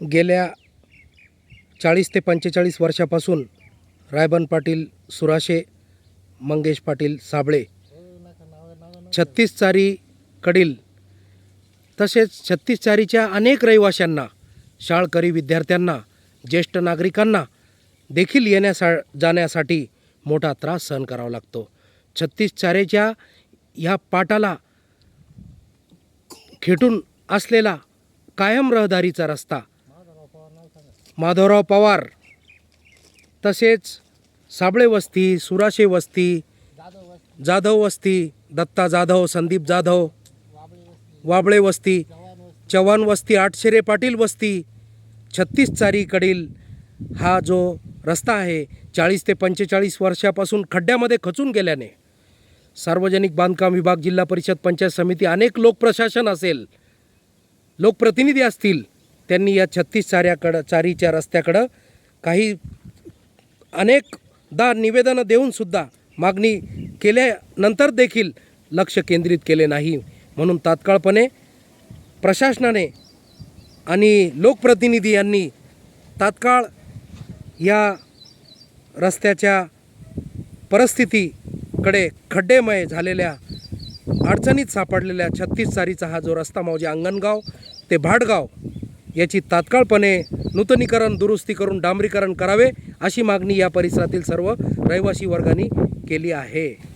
गेल्या चाळीस ते पंचेचाळीस वर्षापासून रायबन पाटील सुराशे मंगेश पाटील साबळे छत्तीस चारीकडील तसेच छत्तीस चारीच्या अनेक रहिवाशांना शाळकरी विद्यार्थ्यांना ज्येष्ठ नागरिकांना देखील येण्यासा जाण्यासाठी मोठा त्रास सहन करावा लागतो. छत्तीस चारेच्या ह्या पाटाला खेटून असलेला कायम रहदारीचा रस्ता माधवराव पवार. तसेच साबळे वस्ती सुराशे वस्ती जाधव वस्ती दत्ता जाधव संदीप जाधव वाबळे वस्ती चव्हाण वस्ती आठशेरे पाटील वस्ती छत्तीस चारीकडील हा जो रस्ता आहे चाळीस ते पंचेचाळीस वर्षापासून खड्ड्यामध्ये खचून गेल्याने सार्वजनिक बांधकाम विभाग जिल्हा परिषद पंचायत समिती अनेक लोकप्रशासन असेल लोकप्रतिनिधी असतील त्यांनी या छत्तीस चाऱ्याकडं चारीच्या रस्त्याकडं काही अनेकदा निवेदनं देऊनसुद्धा मागणी केल्यानंतर देखील लक्ष केंद्रित केले नाही. म्हणून तात्काळपणे प्रशासनाने आणि लोकप्रतिनिधी यांनी तात्काळ या रस्त्याच्या परिस्थितीकडे खड्डेमय झालेल्या अडचणीत सापडलेल्या छत्तीस चारीचा हा जो रस्ता म्हणजे अंगणगाव ते भाडगाव याची तात्काळपणे नूतनीकरण दुरुस्ती करून डांबरीकरण करावे अशी मागणी या परिसरातील सर्व रहिवासी वर्गाने केली आहे.